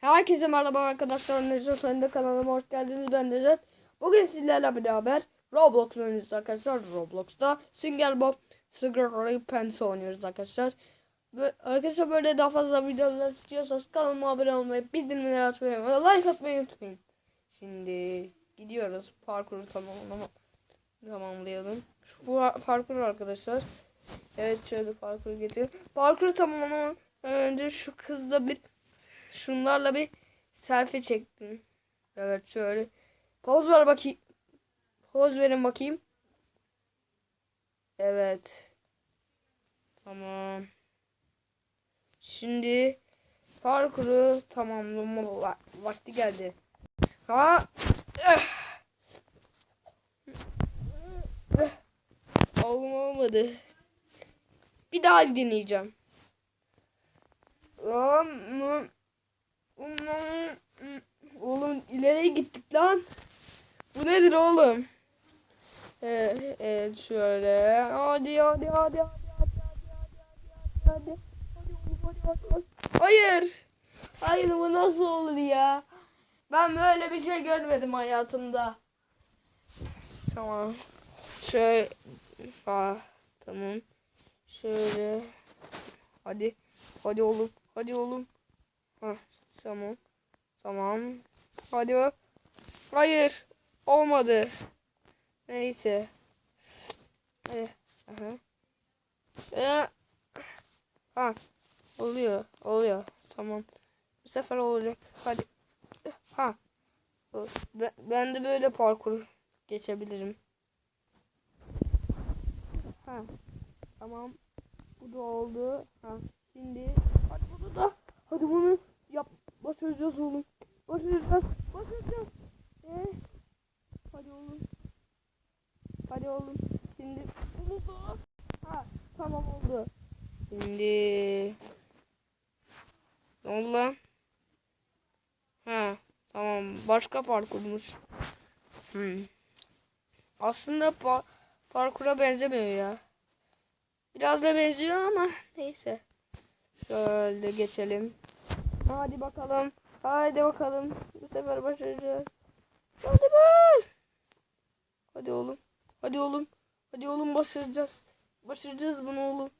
Herkese merhaba arkadaşlar. Necdet Oyunda kanalıma hoş geldiniz. Ben Necdet. Bugün sizlerle beraber Roblox oynuyoruz arkadaşlar. Roblox'ta Single Bob Cigarette Pants oynuyoruz arkadaşlar. Ve arkadaşlar böyle daha fazla videolar istiyorsanız kanalıma abone olmayı, bildirimleri açmayı ve like atmayı unutmayın. Şimdi gidiyoruz. Parkuru tamamlama tamamlayalım. Şu parkur arkadaşlar. Evet şöyle parkuru geçelim. Parkuru tamamlamadan önce şu kızla bir şunlarla bir selfie çektim. Evet şöyle. Poz ver bakayım. Poz verin bakayım. Evet. Tamam. Şimdi parkuru tamamlama va- vakti geldi. Ha. Olmadı. Bir daha deneyeceğim. Lan, Oğlum ileriye gittik lan. Bu nedir oğlum? Ee, evet şöyle. Hadi hadi hadi hadi hadi hadi hadi hadi hadi hadi hadi. Hayır. Hayır bu nasıl olur ya? Ben böyle bir şey görmedim hayatımda. Tamam. Şöyle. Ha, tamam. Şöyle. Hadi. Hadi oğlum. Hadi oğlum. Ha, tamam. Tamam. Hadi. Hayır. Olmadı. Neyse. Eh, aha. Eh. Ha. Oluyor. Oluyor. Tamam. Bu sefer olacak. Hadi. Ha. Ben, ben de böyle parkur geçebilirim. Ha. Tamam. Bu da oldu. Ha. Şimdi hadi bunu da hadi bunu. Başaracağız oğlum. Başaracağız. Başaracağız. Ee, hadi oğlum. Hadi oğlum. Şimdi bunu da ha tamam oldu. Şimdi ne oldu lan? Ha tamam başka parkurmuş. Hmm. Aslında pa parkura benzemiyor ya. Biraz da benziyor ama neyse. Şöyle geçelim. Hadi bakalım. Hadi bakalım. Bu sefer başaracağız. Hadi be. Hadi oğlum. Hadi oğlum. Hadi oğlum başaracağız. Başaracağız bunu oğlum.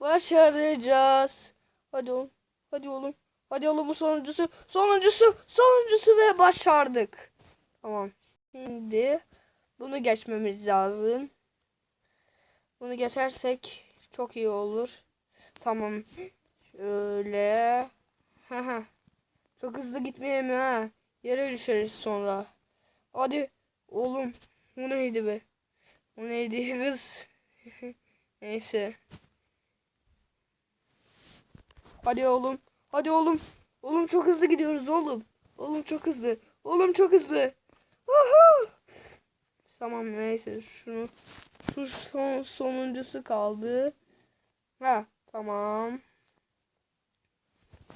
Başaracağız. Hadi oğlum. Hadi oğlum. Hadi oğlum bu sonuncusu. Sonuncusu. Sonuncusu ve başardık. Tamam. Şimdi bunu geçmemiz lazım. Bunu geçersek çok iyi olur. Tamam. Şöyle. Haha. Çok hızlı gitmeyelim ha. Yere düşeriz sonra. Hadi oğlum. Bu neydi be? Bu neydi kız? Neyse. Hadi oğlum. Hadi oğlum. Oğlum çok hızlı gidiyoruz oğlum. Oğlum çok hızlı. Oğlum çok hızlı. Aha! Tamam neyse şunu şu son sonuncusu kaldı. Ha tamam.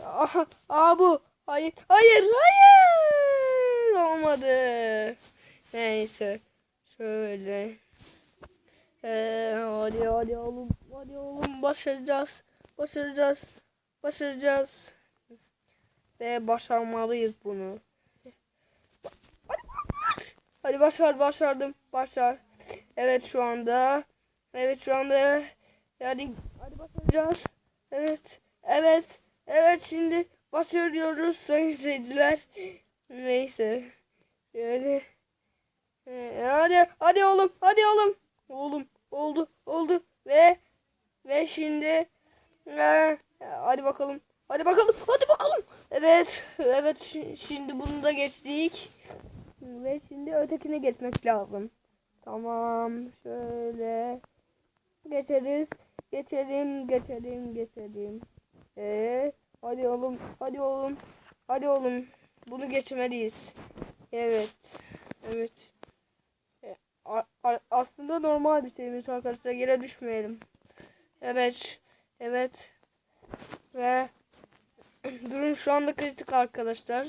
Aha, aa bu. Hayır, hayır, hayır. Olmadı. Neyse. Şöyle. Ee, hadi hadi oğlum. Hadi oğlum başaracağız. Başaracağız. Başaracağız. Ve başarmalıyız bunu. Hadi başar başardım. Başar. Evet şu anda. Evet şu anda. Hadi hadi başaracağız. Evet. Evet. Evet şimdi başarıyoruz sayın seyirciler. Neyse. Yani. Ee, Hadi hadi oğlum. Hadi oğlum. Oğlum oldu oldu ve ve şimdi ee, hadi bakalım. Hadi bakalım. Hadi bakalım. Evet. Evet şi- şimdi bunu da geçtik. Ve şimdi ötekine geçmek lazım. Tamam. Şöyle. Geçeriz. Geçelim. Geçelim. Geçelim. Ee, hadi oğlum. Hadi oğlum. Hadi oğlum. Bunu geçmeliyiz. Evet. Evet. E, a- aslında normal bir şeymiş arkadaşlar. Yere düşmeyelim. Evet. Evet. Ve durum şu anda kritik arkadaşlar.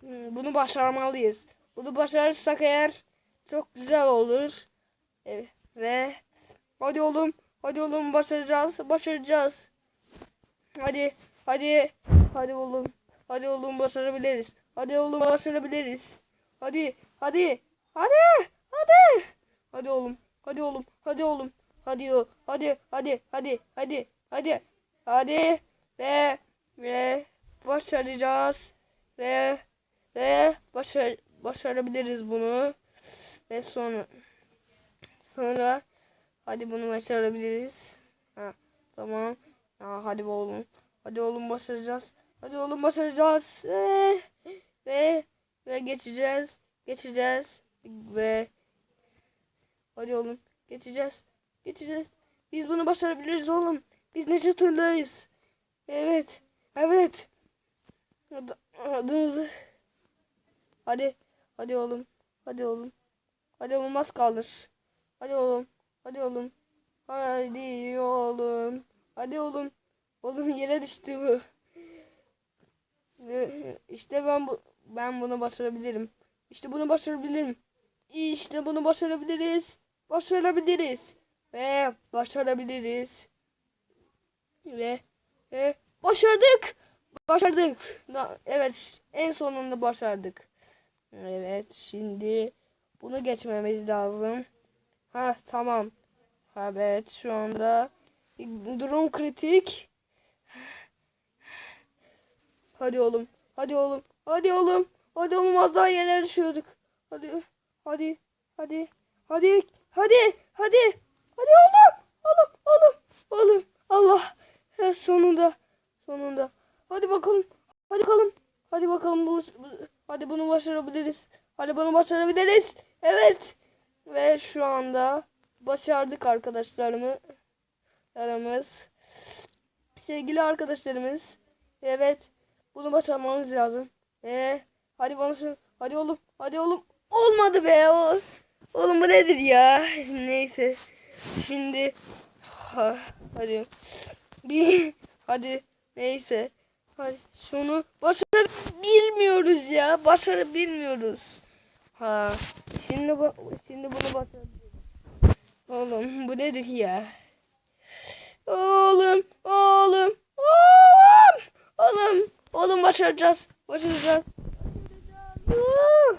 Hmm, Bunu başarmalıyız. Bunu başarırsak eğer çok güzel olur. Evet. Ve hadi oğlum, hadi oğlum başaracağız, başaracağız. Hadi, hadi, hadi oğlum, Hadi oğlum başarabiliriz. Hadi oğlum başarabiliriz. Hadi. Hadi. Hadi. Hadi. Hadi oğlum. Hadi oğlum. Hadi oğlum. Hadi o. Hadi. Hadi. Hadi. Hadi. Hadi. Hadi. Ve ve başaracağız. Ve ve başar başarabiliriz bunu. Ve sonra sonra hadi bunu başarabiliriz. Ha, tamam. Ya, hadi oğlum. Hadi oğlum başaracağız. Hadi oğlum başaracağız. Ve ve ve geçeceğiz. Geçeceğiz. Ve hadi oğlum geçeceğiz. Geçeceğiz. Biz bunu başarabiliriz oğlum. Biz Neşet Turla'yız. Evet. Evet. Ad- Adımızı. Hadi. Hadi oğlum. Hadi oğlum. Hadi olmaz kalır. Hadi oğlum. Hadi oğlum. Hadi oğlum. Hadi oğlum. Oğlum yere düştü bu. İşte ben bu ben bunu başarabilirim. İşte bunu başarabilirim. İşte bunu başarabiliriz. Başarabiliriz. Ve başarabiliriz. Ve ve başardık. Başardık. Evet, en sonunda başardık. Evet, şimdi bunu geçmemiz lazım. Ha, tamam. Evet, şu anda durum kritik. Hadi oğlum. Hadi oğlum. Hadi oğlum. Hadi oğlum az daha yere düşüyorduk. Hadi. Hadi. Hadi. Hadi. Hadi. Hadi. Hadi oğlum. Oğlum. Oğlum. Oğlum. Allah. Ha, sonunda. Sonunda. Hadi bakalım. Hadi bakalım. Hadi bakalım. Bu- hadi bunu başarabiliriz. Hadi bunu başarabiliriz. Evet. Ve şu anda başardık arkadaşlarımı. Aramız. Sevgili arkadaşlarımız. Evet. Bunu başarmamız lazım. Ee, hadi bana. Hadi oğlum. Hadi oğlum. Olmadı be. O, oğlum bu nedir ya? Neyse. Şimdi ha, hadi. Bir hadi neyse. Hadi şunu başarı bilmiyoruz ya. Başarı bilmiyoruz. Ha. Şimdi bu şimdi bunu başarabiliriz. Oğlum bu nedir ya? Oğlum, oğlum, oğlum, oğlum, oğlum başaracağız, başaracağız. Başaracağız.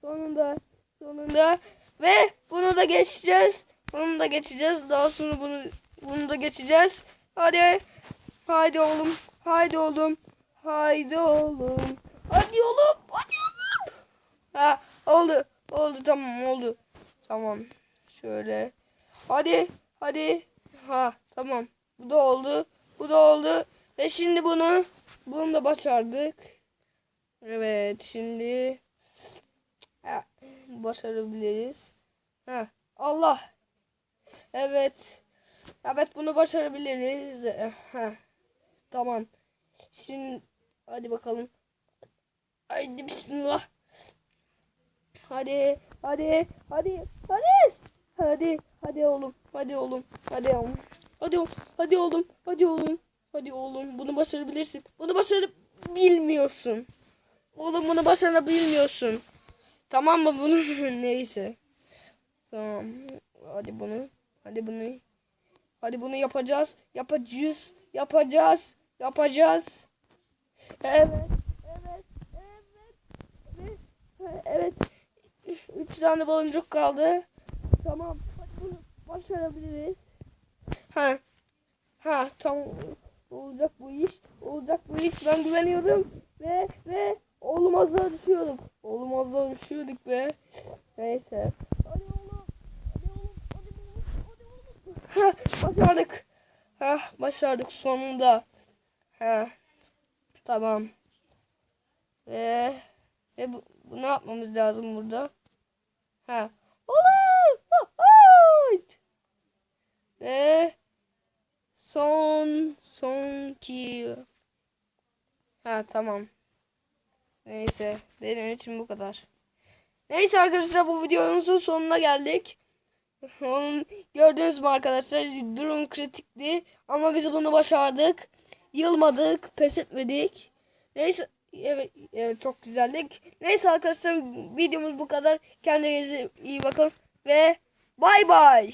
Sonunda, sonunda ve bunu da geçeceğiz. Bunu da geçeceğiz. Daha sonra bunu bunu da geçeceğiz. Hadi. Haydi oğlum. Haydi oğlum. Haydi oğlum. Hadi oğlum. Hadi oğlum. Ha oldu. Oldu tamam oldu. Tamam. Şöyle. Hadi. Hadi. Ha tamam. Bu da oldu. Bu da oldu. Ve şimdi bunu bunu da başardık. Evet şimdi ha, başarabiliriz. Ha Allah. Evet. Evet bunu başarabiliriz. Ha. Tamam. Şimdi hadi bakalım. Haydi bismillah. Hadi, hadi, hadi, hadi. Hadi, hadi oğlum, hadi oğlum, hadi oğlum. Hadi oğlum, hadi oğlum, hadi oğlum. Hadi oğlum, bunu başarabilirsin. Bunu başarıp bilmiyorsun. Oğlum bunu başarabilmiyorsun. Tamam mı bunu? Neyse. Tamam. Hadi bunu. Hadi bunu. Hadi bunu yapacağız. Yapacağız. Yapacağız. Yapacağız. Evet. Evet. Evet. Evet. Evet. Üç tane baloncuk kaldı. Tamam. Hadi bunu başarabiliriz. Ha. Ha tamam. Olacak bu iş. Olacak bu iş. Ben güveniyorum. Ve ve oğlum az daha düşüyorduk. Oğlum az daha düşüyorduk be. Neyse. Hadi oğlum. Hadi oğlum. Hadi oğlum. Hadi oğlum. Ha, başardık. Ha, başardık sonunda. Ha. Tamam. Ve ve bu, bu ne yapmamız lazım burada? Ha. Oğlum. Hayt. Ve son son ki Ha tamam. Neyse benim için bu kadar. Neyse arkadaşlar bu videomuzun sonuna geldik. Gördünüz mü arkadaşlar durum kritikti ama biz bunu başardık. Yılmadık, pes etmedik. Neyse evet, evet çok güzeldik. Neyse arkadaşlar videomuz bu kadar. Kendinize iyi bakın ve bay bay.